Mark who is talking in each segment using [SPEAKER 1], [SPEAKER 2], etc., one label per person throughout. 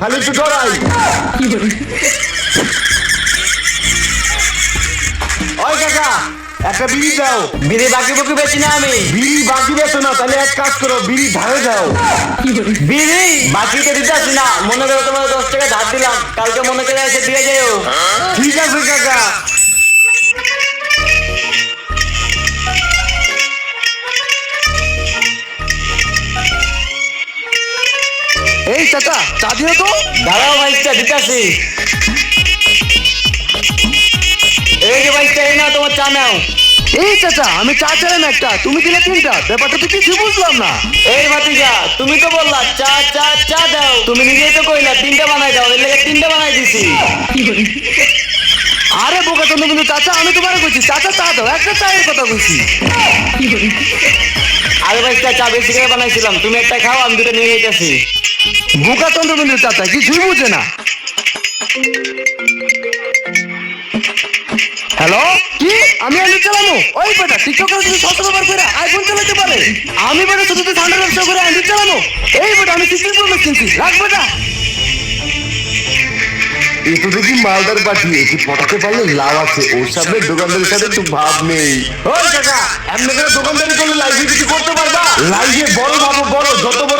[SPEAKER 1] খালি একটু ডরাই ওই কাকা একটা বিড়ি দাও।
[SPEAKER 2] বিড়ি বাকি বুকি বেশি না আমি।
[SPEAKER 1] বিড়ি বাকি বেছো না তাহলে এক কাজ করো বিড়ি ধারে দাও।
[SPEAKER 2] বিড়ি? বাকিতে দিতে আসি না। মনে করো তোমার দশ টাকা ধার দিলাম। কালকে মনে করে এসে দিয়ে যাও
[SPEAKER 1] ঠিক
[SPEAKER 3] এই চাচা চা দিও তো।
[SPEAKER 2] দাঁড়াও বাইকটা দিতে আসি এই যে বাইকটা এই না তোমার চা নাও।
[SPEAKER 3] এই চাচা আমি চা চাইলাম একটা তুমি দিলে তিনটা ব্যাপারটা তো কিছু বুঝলাম না।
[SPEAKER 2] এই ভাতিজা তুমি তো বললা চা চা চা দাও। তুমি নিজেই তো কইলা তিনটা বানাই দাও এর লেগে তিনটা বানাই দিছি।
[SPEAKER 3] আরে বোকা তুমি কিন্তু চাচা আমি তোমার কইছি চাচা চা দাও একটা চায়ের কথা কইছি।
[SPEAKER 2] আরে বাইকটা চা বেশি করে বানাইছিলাম তুমি একটা খাও আমি দুটো নিয়ে যেতেছি
[SPEAKER 3] বোকা চন্দ্রবিন্দু চাচা কিছুই বুঝে না। হ্যালো কি? আমি আলু চালানো ওই বেটা টিকটকার যদি শত ব্যবহার করে আইফোন চালাতে পারে। আমি বেটা শুধু ঠান্ডা ব্যবসা করে আলু চালানো এই বেটা আমি সিক্সটিন প্রো ম্যাক্স কিনছি। রাখ বেটা।
[SPEAKER 1] এ তো দেখি মালদার পাঠিয়ে কি পটাতে পারলে লাভ আছে? ওর সামনে দোকানদারের সাথে একটু ভাব নেই। ওই কাকা এমনি করে দোকানদারি করলে লাইফে কিছু করতে পারবা? লাইফে বড় ভাবো বড় যত বড়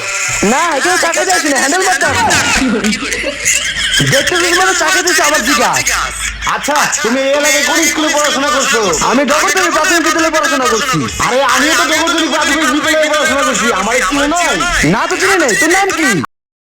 [SPEAKER 2] না
[SPEAKER 3] কেউ চাকরি যাচ্ছে না হ্যান্ডেল মারতে দেখতে দেখি মানে চাকরি দিচ্ছে আমার দিকা
[SPEAKER 1] আচ্ছা তুমি এই এলাকায় কোন স্কুলে পড়াশোনা করছ?
[SPEAKER 3] আমি ডগরতলি প্রাথমিক বিদ্যালয়ে পড়াশোনা করছি।
[SPEAKER 1] আরে আমিও তো জগৎজলি প্রাথমিক বিদ্যালয়ে পড়াশোনা করছি। আমার স্কুলে নয়
[SPEAKER 3] না তো চিনি নেই। তোর নাম কি?